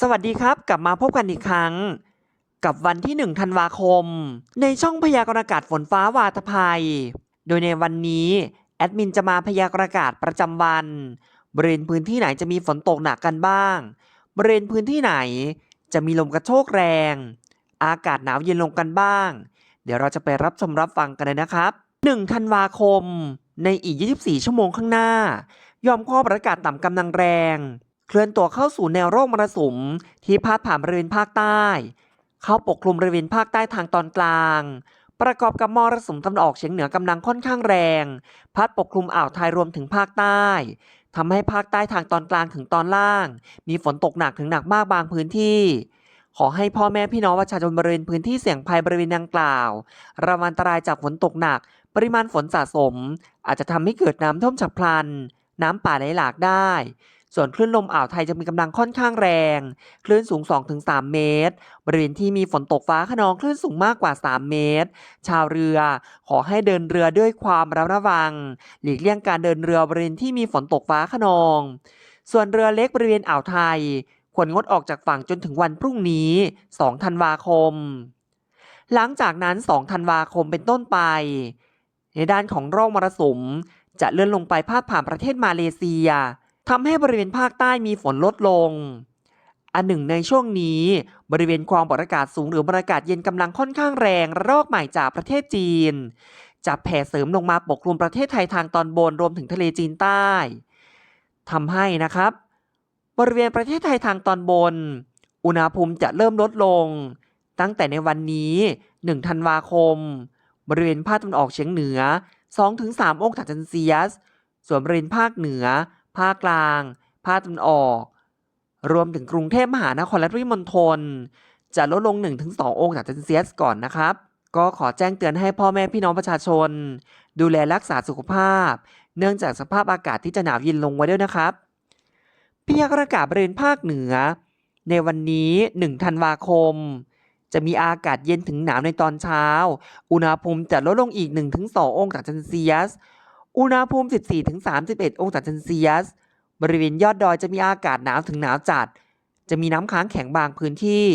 สวัสดีครับ กลับมาพบกันอีกครั้ง กับวันที่ 1 ธันวาคม ในช่องพยากรณ์อากาศฝนฟ้าวาทภัย โดยในวันนี้ แอดมินจะมาพยากรณ์อากาศประจำวัน บริเวณพื้นที่ไหนจะมีฝนตกหนักกันบ้าง บริเวณพื้นที่ไหนจะมีลมกระโชกแรง อากาศหนาวเย็นลงกันบ้าง เดี๋ยวเราจะไปรับชมรับฟังกันเลยนะครับ 1 ธันวาคม ในอีก 24 ชั่วโมงข้างหน้า ยอมความประกาศต่ำกำลังแรง เคลื่อนตัวเข้าสู่แนวร่องมรสุมที่พาดผ่านบริเวณภาคใต้ เข้าปกคลุมบริเวณภาคใต้ทางตอนกลาง ประกอบกับมรสุมตะวันออกเฉียงเหนือกำลังค่อนข้างแรง พัดปกคลุมอ่าวไทยรวมถึงภาคใต้ทำให้ภาคใต้ทางตอนกลางถึงตอนล่าง มีฝนตกหนักถึงหนักมากบางพื้นที่ ขอให้พ่อแม่พี่น้องประชาชนบริเวณพื้นที่เสี่ยงภัยบริเวณดังกล่าว ระวังอันตรายจากฝนตกหนัก ปริมาณฝนสะสม อาจจะทำให้เกิดน้ำท่วมฉับพลัน น้ำป่าไหลหลากได้ ส่วนคลื่นลมอ่าวไทยจะมีกำลังค่อนข้างแรง คลื่นสูง 2-3 เมตร บริเวณที่มีฝนตกฟ้าขนองคลื่นสูงมากกว่า 3 เมตร ชาวเรือขอให้เดินเรือด้วยความระมัดระวัง หลีกเลี่ยงการเดินเรือบริเวณที่มีฝนตกฟ้าขนอง ส่วนเรือเล็กบริเวณอ่าวไทย ควรงดออกจากฝั่งจนถึงวันพรุ่งนี้ 2 ธันวาคม หลังจากนั้น 2 ธันวาคมเป็นต้นไปในด้านของร่องมรสุมจะเลื่อนลงไปพาดผ่านประเทศมาเลเซีย ทำให้บริเวณภาคใต้มีฝนลดลง อันหนึ่งในช่วงนี้บริเวณความกดอากาศสูงหรือบรรยากาศเย็นกำลังค่อนข้างแรงระลอกใหม่จากประเทศจีน จะแผ่เสริมลงมาปกคลุมประเทศไทยทางตอนบนรวมถึงทะเลจีนใต้ทำให้นะครับ บริเวณประเทศไทยทางตอนบน อุณหภูมิจะเริ่มลดลง ตั้งแต่ในวันนี้ 1 ธันวาคม บริเวณภาคตะวันออกเฉียงเหนือ 2-3 องศาเซลเซียส ส่วนบริเวณภาคเหนือ ภาคกลาง ภาคตะวันออก รวมถึงกรุงเทพมหานครและปริมณฑลจะลดลง 1-2 องศาเซลเซียสก่อนนะครับ ก็ขอแจ้งเตือนให้พ่อแม่พี่น้องประชาชน ดูแลรักษาสุขภาพ เนื่องจากสภาพอากาศที่จะหนาวเย็นลงไว้ด้วยนะครับพยากรณ์อากาศบริเวณภาคเหนือ ในวันนี้ 1 ธันวาคม จะมีอากาศเย็นถึงหนาวในตอนเช้า อุณหภูมิจะลดลงอีก 1-2 องศาเซลเซียส อุณหภูมิ 14-31 องศาเซลเซียส บริเวณยอดดอยจะมีอากาศหนาวถึงหนาวจัด จะมีน้ำค้างแข็งบางพื้นที่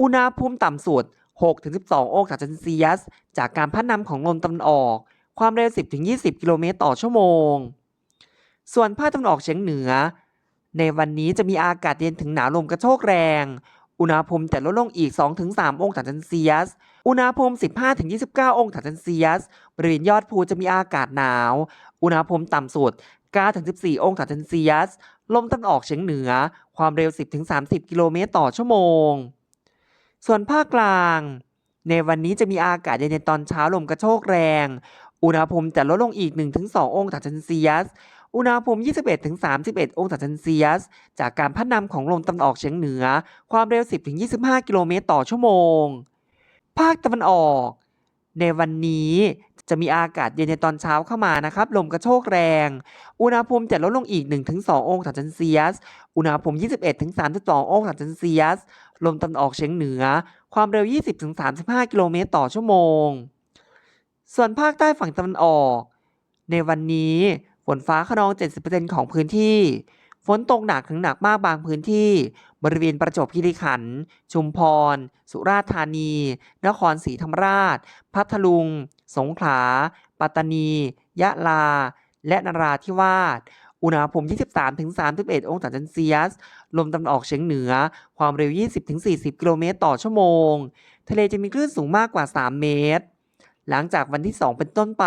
อุณหภูมิต่ำสุด 6-12 องศาเซลเซียส จากการพัดนำของลมตะวันออก ความเร็ว 10-20 กิโลเมตรต่อชั่วโมง ส่วนภาคตะวันออกเฉียงเหนือ ในวันนี้จะมีอากาศเย็นถึงหนาวลมกระโชกแรง อุณหภูมิจะลดลงอีก 2-3 องศาเซลเซียส อุณหภูมิ 15-29 องศาเซลเซียส บริเวณยอดภูจะมีอากาศหนาว อุณหภูมิต่ำสุด 9-14 องศาเซลเซียส ลมตะวันออกเฉียงเหนือ ความเร็ว 10-30 กิโลเมตรต่อชั่วโมง ส่วนภาคกลาง ในวันนี้จะมีอากาศเย็นในตอนเช้าลมกระโชกแรง อุณหภูมิจะลดลงอีก 1-2 องศาเซลเซียส อุณหภูมิ 21-31 องศาเซลเซียส จากการพัดนำของลมตะวันออกเฉียงเหนือ ความเร็ว 10-25 กิโลเมตรต่อชั่วโมง ภาคตะวันออก ในวันนี้จะมีอากาศเย็นในตอนเช้าเข้ามานะครับ ลมกระโชกแรง อุณหภูมิจะลดลงอีก 1-2 องศาเซลเซียส อุณหภูมิ 21-32 องศาเซลเซียส ลมตะวันออกเฉียงเหนือ ความเร็ว 20-35 กิโลเมตรต่อชั่วโมง ส่วนภาคใต้ฝั่งตะวันออก ในวันนี้ ฝนฟ้าขนอง 70%ของพื้นที่ ฝนตกหนักถึงหนักมากบางพื้นที่ บริเวณประจวบคีรีขันธ์ ชุมพร สุราษฎร์ธานี นครศรีธรรมราช พัทลุง สงขลา ปัตตานี ยะลา และนราธิวาส อุณหภูมิ 23-31 องศาเซลเซียส ลมตะวันออกเฉียงเหนือ ความเร็ว 20-40 กิโลเมตรต่อชั่วโมง ทะเลจะมีคลื่นสูงมากกว่า 3 เมตร หลังจากวันที่ 2 เป็นต้นไป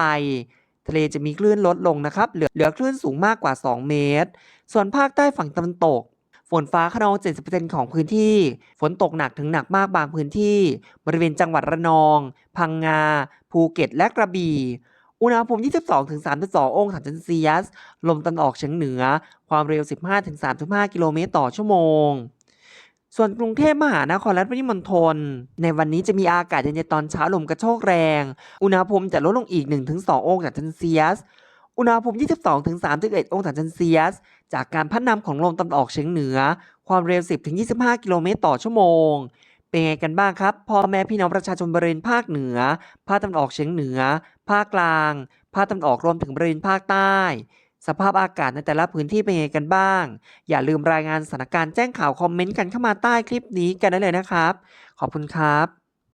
ทะเลจะมีคลื่นลดลงนะครับ เหลือเหลือคลื่นสูงมากกว่า 2 เมตร ส่วนภาคใต้ฝั่งตะวันตก ฝนฟ้าขนอง 70%ของพื้นที่ ฝนตกหนักถึงหนักมากบางพื้นที่ บริเวณจังหวัดระนอง พังงา ภูเก็ต และกระบี่ อุณหภูมิ 22-32 องศาเซลเซียส ลมตะวันออกเฉียงเหนือ ความเร็ว 15-35 กิโลเมตรต่อชั่วโมง ส่วนกรุงเทพมหานครและปริมณฑลในวันนี้จะมีอากาศเย็นในตอนเช้าลมกระโชกแรง อุณหภูมิจะลดลงอีก 1-2 องศาเซลเซียส อุณหภูมิ 22-31 องศาเซลเซียส จากการพัดนำของลมตะวันออกเฉียงเหนือ ความเร็ว 10-25 กิโลเมตรต่อชั่วโมง เป็นไงกันบ้างครับพ่อแม่พี่น้องประชาชนบริเวณภาคเหนือ ภาคตะวันออกเฉียงเหนือ ภาคกลาง ภาคตะวันออกรวมถึงบริเวณภาคใต้ สภาพอากาศในแต่ละพื้นที่เป็นยังไงกันบ้าง อย่าลืมรายงานสถานการณ์แจ้งข่าวคอมเมนต์กันเข้ามาใต้คลิปนี้กันได้เลยนะครับ ขอบคุณครับ